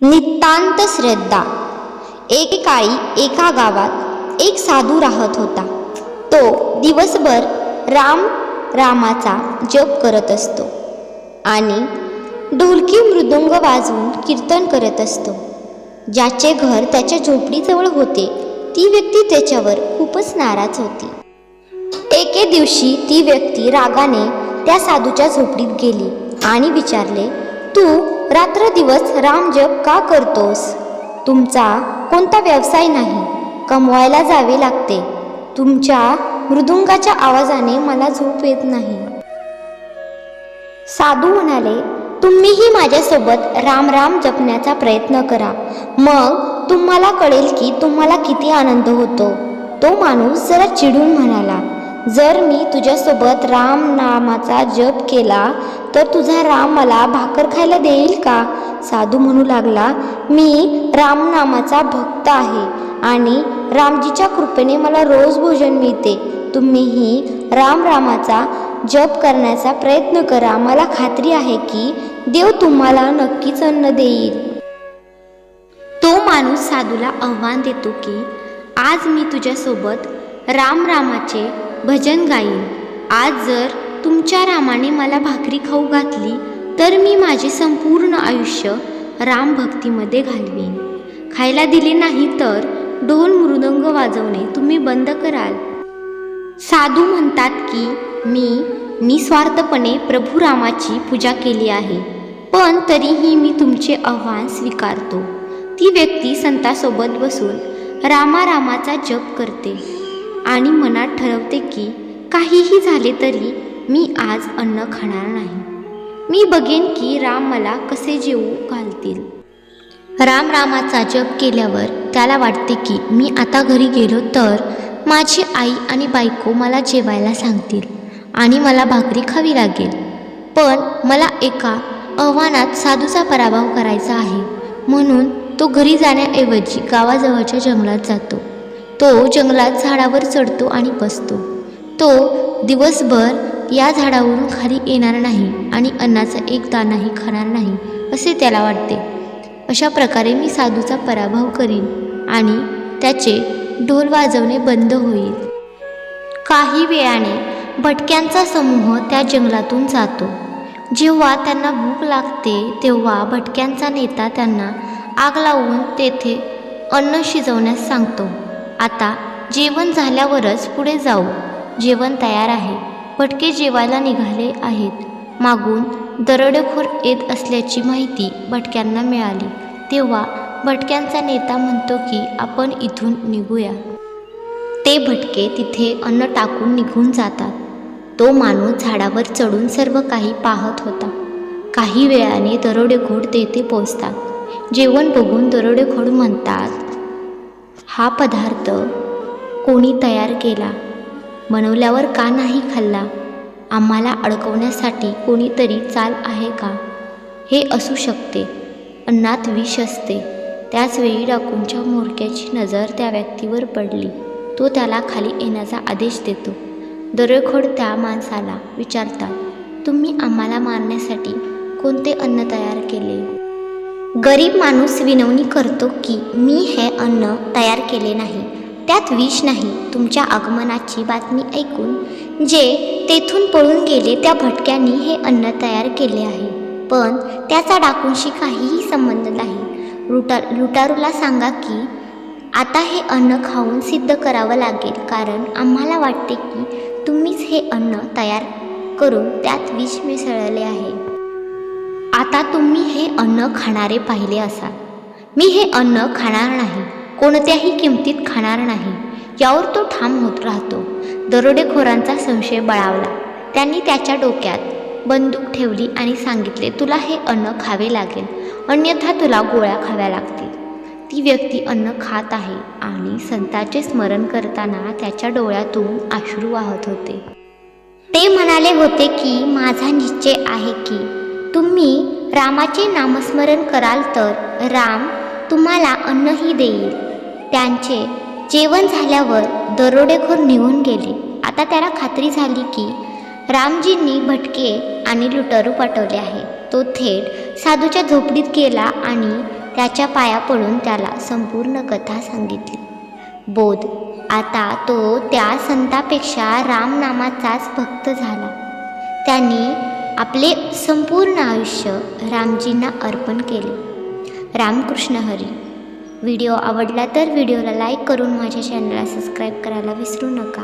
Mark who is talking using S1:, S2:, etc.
S1: नितांत श्रद्धा. एकेकाळी एका गावात एक साधू राहत होता. तो दिवसभर राम रामाचा जप करत असतो आणि ढोलकी मृदुंग वाजवून कीर्तन करत असतो. ज्याचे घर त्याच्या झोपडीजवळ होते ती व्यक्ती त्याच्यावर खूपच नाराज होती. एके दिवशी ती व्यक्ती रागाने त्या साधूच्या झोपडीत गेली आणि विचारले तू रात्र दिवस राम जप का करतोस? तुमचा कोणता व्यवसाय नाही कमवायला जावे लागते. तुमच्या मृदुंगाच्या आवाजाने मला झोप येत नाही. साधू म्हणाले तुम्हीही माझ्यासोबत राम राम जपण्याचा प्रयत्न करा. मग तुम्हाला कळेल की तुम्हाला किती आनंद होतो. तो माणूस जरा चिडून म्हणाला जर मी तुझ्यासोबत राम नामाचा जप केला तर तुझा राम मला भाकर खायला देईल का? साधू म्हणू लागला मी राम नामाचा भक्त आहे आणि रामजीच्या कृपेने मला रोज भोजन मिळते. तुम्हीही राम रामाचा जप करण्याचा प्रयत्न करा. मला खात्री आहे की देव तुम्हाला नक्कीच अन्न देईल. तो माणूस साधूला आव्हान देतो की आज मी तुझ्यासोबत राम रामाचे भजन गाईन. आज जर तुमच्या रामाने मला भाकरी खाऊ घातली तर मी माझे संपूर्ण आयुष्य राम भक्तीमध्ये घालवीन. खायला दिले नाही तर ढोल मृदंग वाजवणे तुम्ही बंद कराल. साधू म्हणतात की मी निस्वार्थपणे प्रभू रामाची पूजा केली आहे पण तरीही मी तुमचे आव्हान स्वीकारतो. ती व्यक्ती संतासोबत बसून रामा रामाचा जप करते आणि मनात ठरवते की काहीही झाले तरी मी आज अन्न खाणार नाही. मी बघेन की राम मला कसे जेवू घालतील. राम रामाचा जप केल्यावर त्याला वाटते की मी आता घरी गेलो तर माझी आई आणि बायको मला जेवायला सांगतील आणि मला भाकरी खावी लागेल. पण मला एका आव्हानात साधूचा पराभव करायचा आहे. म्हणून तो घरी जाण्याऐवजी गावाजवळच्या जंगलात जातो. तो जंगलात झाडावर चढतो आणि बसतो. तो दिवसभर या झाडावरून खाली येणार नाही आणि अन्नाचा एक दानाही खाणार नाही असे त्याला वाटते. अशा प्रकारे मी साधूचा पराभव करीन आणि त्याचे ढोल वाजवणे बंद होईल. काही वेळाने भटक्यांचा समूह त्या जंगलातून जातो. जेव्हा त्यांना भूक लागते तेव्हा भटक्यांचा नेता त्यांना आग लावून तेथे अन्न शिजवण्यास सांगतो. आता जेवण झाल्यावरच पुढे जाऊ. जेवण तयार आहे. भटके जेवायला निघाले आहेत. मागून दरोडेखोर येत असल्याची माहिती भटक्यांना मिळाली. तेव्हा भटक्यांचा नेता म्हणतो की आपण इथून निघूया. ते भटके तिथे अन्न टाकून निघून जातात. तो माणूस झाडावर चढून सर्व काही पाहत होता. काही वेळाने दरोडेखोर तेथे पोचतात जेवण बघून दरोडेखोर म्हणतात हा पदार्थ कोणी तयार केला? बनवल्यावर का नाही खाल्ला? आम्हाला अडकवण्यासाठी कोणीतरी चाल आहे का? हे असू शकते. अन्नात विष असते. त्याचवेळी डाकूंच्या मोरक्याची नजर त्या व्यक्तीवर पडली. तो त्याला खाली येण्याचा आदेश देतो. दरोखोड त्या माणसाला विचारतात तुम्ही आम्हाला मारण्यासाठी कोणते अन्न तयार केले? गरीब माणूस विनवणी करतो की मी हे अन्न तयार केले नाही. त्यात विष नाही. तुमच्या आगमनाची बातमी ऐकून जे तेथून पळून गेले त्या भटक्यांनी हे अन्न तयार केले आहे. पण त्याचा डाकूंशी काहीही संबंध नाही. लुटा लुटारूला सांगा की आता हे अन्न खाऊन सिद्ध करावं लागेल कारण आम्हाला वाटते की तुम्हीच हे अन्न तयार करून त्यात विष मिसळले आहे. आता तुम्ही हे अन्न खाणारे पाहिले असाल. मी हे अन्न खाणार नाही. कोणत्याही किमतीत खाणार नाही. यावर तो ठाम होत राहतो. दरोडेखोरांचा संशय बळावला. त्यांनी त्याच्या डोक्यात बंदूक ठेवली आणि सांगितले तुला हे अन्न खावे लागेल. अन्यथा तुला गोळ्या खाव्या लागतील. ती व्यक्ती अन्न खात आहे आणि संताचे स्मरण करताना त्याच्या डोळ्यातून अश्रू वाहत होते. ते म्हणाले होते की माझा निश्चय आहे की तुम्ही रामाचे नामस्मरण कराल तर राम तुम्हाला अन्नही देईल. त्यांचे जेवण झाल्यावर दरोडेखोर निघून गेले. आता त्याला खात्री झाली की रामजींनी भटके आणि लुटारू पाठवले आहे. तो थेट साधूच्या झोपडीत गेला आणि त्याच्या पाया पडून त्याला संपूर्ण कथा सांगितली. बोध. आता तो त्या संतापेक्षा रामनामाचाच भक्त झाला. त्यांनी आपले संपूर्ण आयुष्य रामजींना अर्पण केले. रामकृष्ण हरी. व्हिडिओ आवडला तर व्हिडिओला लाईक करून माझ्या चॅनलला सबस्क्राईब करायला विसरू नका.